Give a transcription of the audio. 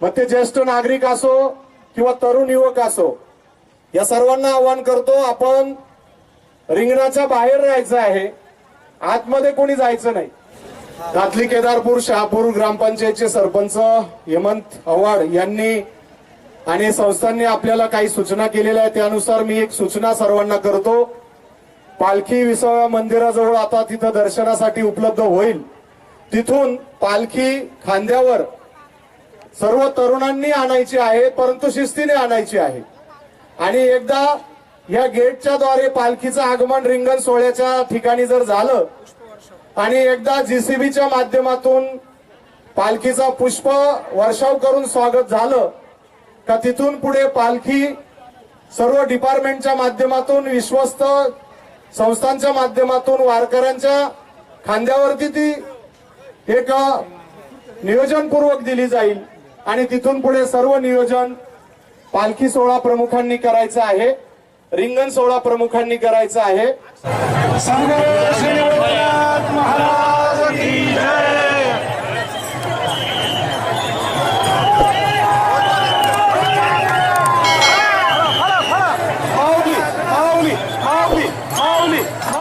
मग ते ज्येष्ठ नागरिक असो किंवा तरुण युवक असो या सर्वांना आवाहन करतो आपण रिंगणाच्या बाहेर राहायचं आहे. आतमध्ये कोणी जायचं नाही. दातली केदारपूर शहापूर ग्रामपंचायतचे सरपंच हेमंत आव्हाड यांनी आणि संस्थांनी आपल्याला काही सूचना केलेल्या आहेत त्यानुसार मी एक सूचना सर्वांना करतो. पालखी विसाव्या मंदिराजवळ आता तिथं दर्शनासाठी उपलब्ध होईल. तिथून पालखी खांद्यावर सर्व तरुणांनी आणायची आहे परंतु शिस्तीने आणायची आहे. आणि एकदा या गेटच्या द्वारे पालखीचं आगमन रिंगण सोहळ्याच्या ठिकाणी जर झालं आणि एकदा जीसीबीच्या माध्यमातून पालखीचा पुष्प वर्षाव करून स्वागत झालं का तिथून पुढे पालखी सर्व डिपार्टमेंटच्या माध्यमातून विश्वस्त संस्थांच्या माध्यमातून वारकऱ्यांच्या खांद्यावरती ती एक नियोजनपूर्वक दिली जाईल. आणि तिथून पुढे सर्व नियोजन पालखी सोहळा प्रमुखांनी करायचं आहे. रिंगण सोहळा प्रमुखांनी करायचं आहे.